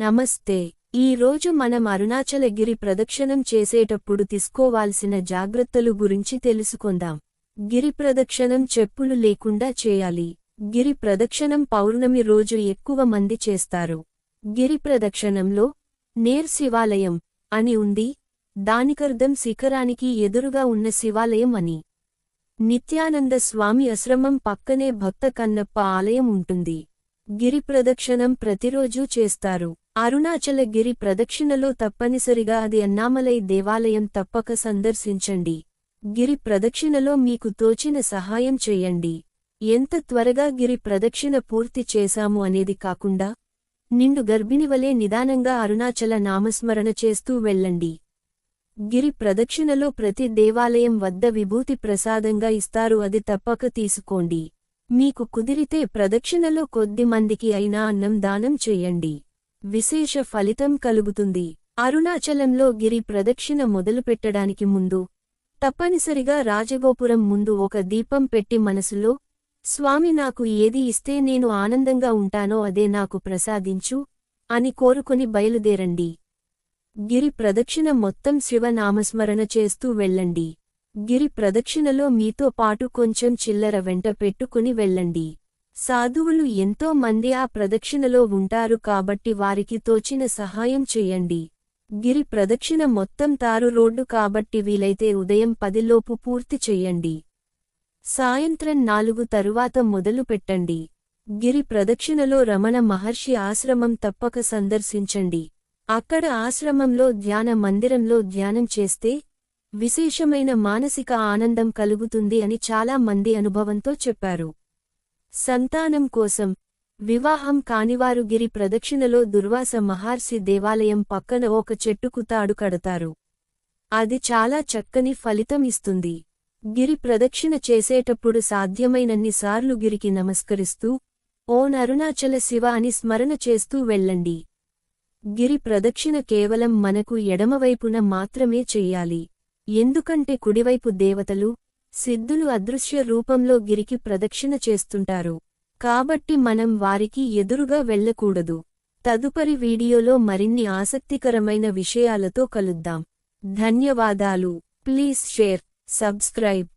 నమస్తే. ఈ రోజు మనం అరుణాచలగిరి ప్రదక్షిణం చేసేటప్పుడు తీసుకోవాల్సిన జాగ్రత్తలు గురించి తెలుసుకుందాం. గిరి ప్రదక్షిణం చెప్పులు లేకుండా చేయాలి. గిరి ప్రదక్షిణం పౌర్ణమి రోజు ఎక్కువ మంది చేస్తారు. గిరి ప్రదక్షిణంలో నేర్ శివాలయం అని ఉంది. దానికర్థం శిఖరానికి ఎదురుగా ఉన్న శివాలయం అని. నిత్యానంద స్వామి ఆశ్రమం పక్కనే భక్త కన్నప్ప ఆలయం ఉంటుంది. గిరి ప్రదక్షిణం ప్రతిరోజూ చేస్తారు. అరుణాచల గిరి ప్రదక్షిణలో తప్పనిసరిగా అది అన్నామలై దేవాలయం తప్పక సందర్శించండి. గిరి ప్రదక్షిణలో మీకు తోచిన సహాయం చేయండి. ఎంత త్వరగా గిరి ప్రదక్షిణ పూర్తి చేశాము అనేది కాకుండా నిండు గర్భిణివలే నిదానంగా అరుణాచల నామస్మరణ చేస్తూ వెళ్ళండి. గిరి ప్రదక్షిణలో ప్రతి దేవాలయం వద్ద విభూతి ప్రసాదంగా ఇస్తారు అది తప్పక తీసుకోండి. మీకు కుదిరితే ప్రదక్షిణలో కొద్ది మందికి అయినా అన్నం దానం చెయ్యండి విశేష ఫలితం కలుగుతుంది. అరుణాచలంలో గిరి ప్రదక్షిణ మొదలుపెట్టడానికి ముందు తప్పనిసరిగా రాజగోపురం ముందు ఒక దీపం పెట్టి మనసులో స్వామి నాకు ఏది ఇస్తే నేను ఆనందంగా ఉంటానో అదే నాకు ప్రసాదించు అని కోరుకుని బయలుదేరండి. గిరి ప్రదక్షిణ మొత్తం శివనామస్మరణ చేస్తూ వెళ్ళండి. గిరి ప్రదక్షిణలో మీతో పాటు కొంచెం చిల్లర వెంట పెట్టుకుని వెళ్ళండి. సాధువులు ఎంతో మంది ఆ ప్రదక్షిణలో ఉంటారు కాబట్టి వారికి తోచిన సహాయం చెయ్యండి గిరి ప్రదక్షిణ మొత్తం తారు రోడ్డు కాబట్టి వీలైతే ఉదయం పదిలోపు పూర్తి చెయ్యండి సాయంత్రం నాలుగు తరువాత మొదలు పెట్టండి. గిరి ప్రదక్షిణలో రమణ మహర్షి ఆశ్రమం తప్పక సందర్శించండి. అక్కడ ఆశ్రమంలో ధ్యాన మందిరంలో ధ్యానం చేస్తే విశేషమైన మానసిక ఆనందం కలుగుతుంది అని చాలా మంది అనుభవంతో చెప్పారు. సంతానం కోసం వివాహం కానివారు గిరి ప్రదక్షిణలో దుర్వాస మహర్షి దేవాలయం పక్కన ఒక చెట్టుకు తాడు కడతారు. అది చాలా చక్కని ఫలితం ఇస్తుంది. గిరి ప్రదక్షిణ చేసేటప్పుడు సాధ్యమైనన్నిసార్లు గిరికి నమస్కరిస్తూ ఓన్ అరుణాచల శివ అని స్మరణ చేస్తూ వెళ్ళండి. గిరి ప్రదక్షిణ కేవలం మనకు ఎడమవైపున మాత్రమే చెయ్యాలి ఎందుకంటే కుడివైపు దేవతలు సిద్ధులు అదృశ్య రూపంలో గిరికి ప్రదక్షిణ చేస్తుంటారు. కాబట్టి మనం వారికి ఎదురుగా వెళ్ళకూడదు. తదుపరి వీడియోలో మరిన్ని ఆసక్తికరమైన విషయాలతో కలుద్దాం. ధన్యవాదాలు. Please share subscribe.